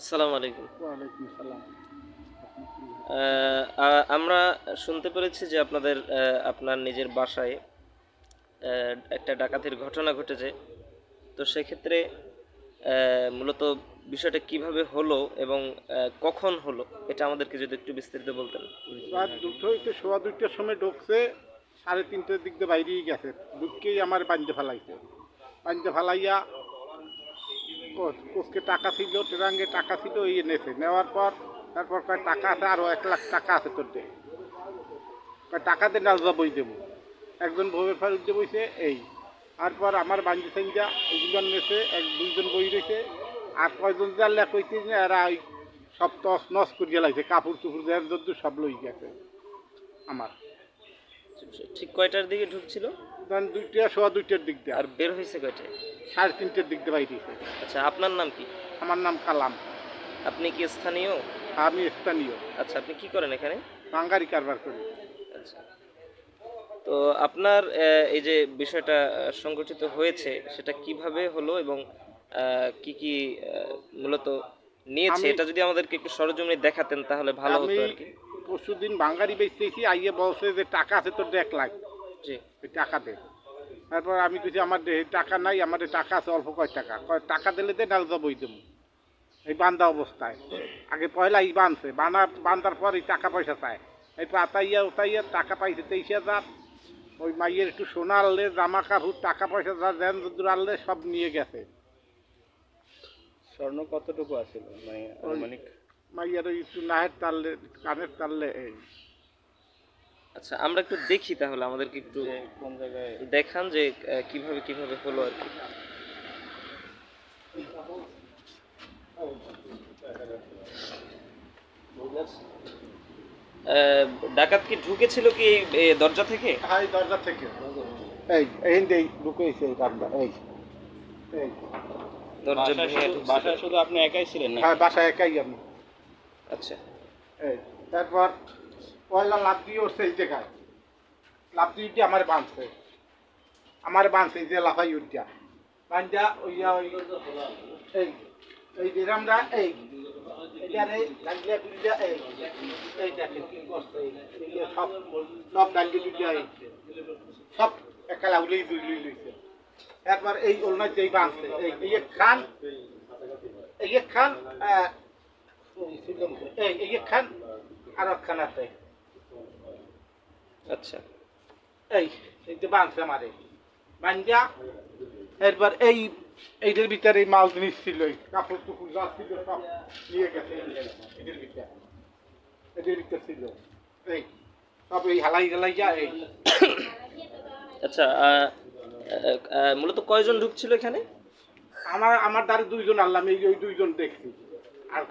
আসসালামু। আলাইকুম ওয়ালাইকুম সালাম আমরা শুনতে পেরেছি যে আপনাদের আপনার নিজের বাসায় একটা ডাকাতির ঘটনা ঘটেছে। তো সেক্ষেত্রে মূলত বিষয়টা কীভাবে হলো এবং কখন হলো এটা আমাদেরকে যদি একটু বিস্তারিত বলতেন। রাত দুটো হইতে সোয়া দুইটার সময় ঢুকছে সাড়ে তিনটের দিক দিয়ে বাইরেই গেছে। ঢুককেই আমার বান্ধে ফেলাইছে। বান্ধে ফেলাইয়া কোচকে টাকা ছিল, ট্রাঙ্গে টাকা ছিল, এই এনেছে। নেওয়ার পর, তারপর কয়, টাকা আছে আরও এক লাখ টাকা আছে তোর দে। কয়, টাকা দিয়ে নালজা বই দেবো। একজন বউয়ের ফারুক দিয়ে বইছে, এই। তারপর আমার বান্ধি সাইজা এগুলো নেছে, এক, দুইজন বই রয়েছে আর কয়জন জানলে কইতে যে এরা ওই সব তস নস করিয়া লাগছে কাপড় চুপুর যদ্দু সব লই গেছে আমার। ঠিক কয়টার দিকে ঢুকছিল? ধরেন দুইটা সোয়া দুইটার দিক দিয়ে। আর বের হয়েছে কয়টায়? সাড়ে তিনটের দিক দিয়ে বাইরেছে আচ্ছা আপনার নাম কি? আমার নাম কালাম। আপনি কি স্থানীয়? আমি স্থানীয়। আচ্ছা আপনি কি করেন এখানে? বাঙ্গারি কারবার করি। আচ্ছা। তো আপনার আহ, এই যে বিষয়টা আহ, সংগঠিত হয়েছে সেটা কীভাবে হলো এবং আহ, কি কি আহ, মূলত নিয়েছে আমি- এটা যদি আমাদেরকে একটু সরজমিনে দেখাতেন তাহলে ভালো আমি হতো আর কি। পরশু দিন বাঙ্গারি বেচতেছি আইয়ে বলছে যে টাকা আছে তোর এক লাখ। জি। ওই টাকা দে। তারপর আমি কিছু আমার টাকা নাই আমার টাকা আছে অল্প কয় টাকা। কয় টাকা দিলে দে ডাল বই দেবো। এই বান্ধা অবস্থায়। আগে পয়লা এই বানছে বানা বান্ধার পর এই টাকা পয়সা চায়। এই পাতাইয়া উতাইয়া টাকা পাইছে তেইশ হাজার। ওই মাইয়ের একটু সোনা আনলে জামা কাপড় টাকা পয়সা যা দেন দূর আনলে সব নিয়ে গেছে। স্বর্ণ কতটুকু আছে মানে আনুমানিক? মাইয়ের একটু নাহের তাললে কানের তাললে এই। আচ্ছা আমরা একটু দেখি তাহলে আমাদেরকে একটু কোন জায়গায় দেখান যে কীভাবে কীভাবে হলো আর কি। ডাকাত কি ঢুকেছিল কি এই এই দরজা থেকে? হ্যাঁ দরজা থেকে। এই এই এই ঢুকেছে এই বান্দা এই। দরজা শুধু- বাসায় শুধু আপনি একাই ছিলেন না হ্যাঁ বাসায় একাই আমি। আচ্ছা। এই, তারপর পয়লা লাভ দিয়ে উঠছে এই জায়গায়? লাভ দিয়ে আমার বাঁধছে। আমার বাঁধছে যে লাফাই উঠিয়া বান্ধা ওই এই এই এই। সব সব ডালি এই। সব একালা উলেই দুই এই ওলনা যেই এই খান এই খান এই খান আর খান আছে। আচ্ছা। এই এই যে বাঁধছে আমারে। বান্ধা এরপর এই এইটার ভিতরে এই মাল জিনিস ছিল কাপড় টুকুর যা ছিল সব নিয়ে গেছে এদের ভিতরে। এদের ভিতরে ছিল। এই সব এই হালাই গেলাই যা এই। আচ্ছা মূলত কয়জন ঢুকছিল এখানে? আমার আমার দ্বারা দুইজন আনলাম এই ওই দুইজন দেখছি। আর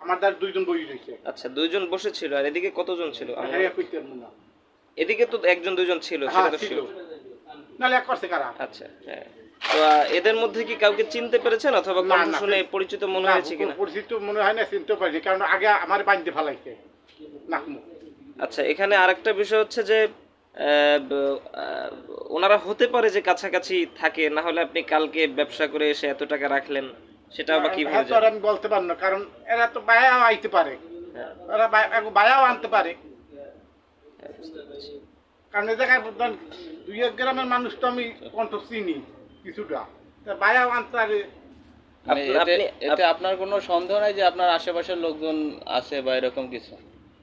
আমার দ্বারা দুইজন বই রয়েছে আচ্ছা দুইজন বসেছিল আর এদিকে কতজন ছিল? হ্যাঁ এদিকে তো একজন দুইজন ছিল হ্যাঁ সেটা তো ছিল। sure। এক করছে কারা? আচ্ছা হ্যাঁ। তো এদের মধ্যে কি কাউকে চিনতে পেরেছেন অথবা কণ্ঠ শুনে পরিচিত মনে হয়েছে কিনা? পরিচিত মনে হয় না চিনতে পারি কারণ আগে আমার বাঁধতে ফেলাইছে। নাক মুখ আচ্ছা এখানে আরেকটা বিষয় হচ্ছে যে ওনারা হতে পারে যে কাছাকাছি থাকে না হলে আপনি কালকে ব্যবসা করে এসে এত টাকা রাখলেন। সেটা হ্যাঁ, কীভাবে তো আমি বলতে পারব না কারণ এরা তো বায়াও আইতে পারে। হ্যাঁ, এরা বায়াও আনতে পারে। হ্যাঁ, বুঝতে পারছি। কারণ এ জায়গায় দুই এক গ্রামের মানুষ তো আমি কণ্ঠ চিনি কিছুটা। তা বায়াও আনতে পারে। মানে এতে আপনার কোনো সন্দেহ নাই যে আপনার আশেপাশের লোকজন আছে বা এরকম কিছু?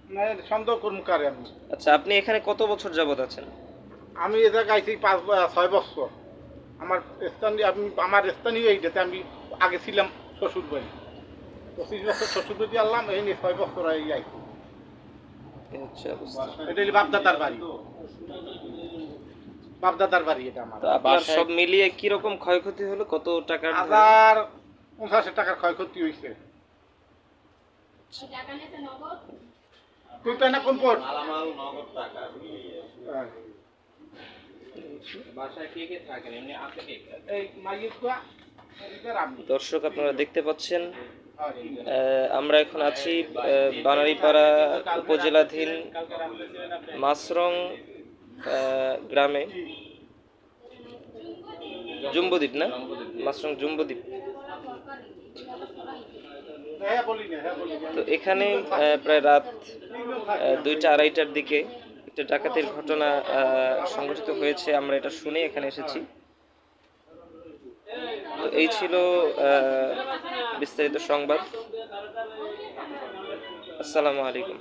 না সন্দেহ করুন কারে আমি। আচ্ছা আপনি এখানে কত বছর যাবত আছেন? আমি এ জায়গায় আইছি পাঁচ ব- ছয় বছর। আমার স্থানীয় আমি আমার স্থানীয় এইটাতে আমি আগে ছিলাম শ্বশুর বাড়ি পঁচিশ বছর শ্বশুর বাড়ি আনলাম এই নিয়ে ছয় বছর হচ্ছে অবস্থা। এটা হলো বাপদাদার বাড়ি। বাপদাদার বাড়ি এটা আমার। সব মিলিয়ে কি রকম ক্ষয়ক্ষতি হলো? কত টাকার ধরে? হাজার পঞ্চাশ টাকার ক্ষয়ক্ষতি হয়েছে। তুই তো না কোন হ্যাঁ। বাসায় কে কে থাকেন? এমনি আছে কে এই মাইয়ের দর্শক আপনারা দেখতে পাচ্ছেন আমরা এখন আছি বানারীপাড়া উপজেলাধীন মাসরং গ্রামে। জম্বুদ্বীপ না? মাসরং জম্বুদ্বীপ। তো এখানে প্রায় রাত দুইটা আড়াইটার দিকে একটা ডাকাতির ঘটনা সংঘটিত হয়েছে, আমরা এটা শুনে এখানে এসেছি। তো এই ছিল বিস্তারিত সংবাদ। আসসালামু আলাইকুম।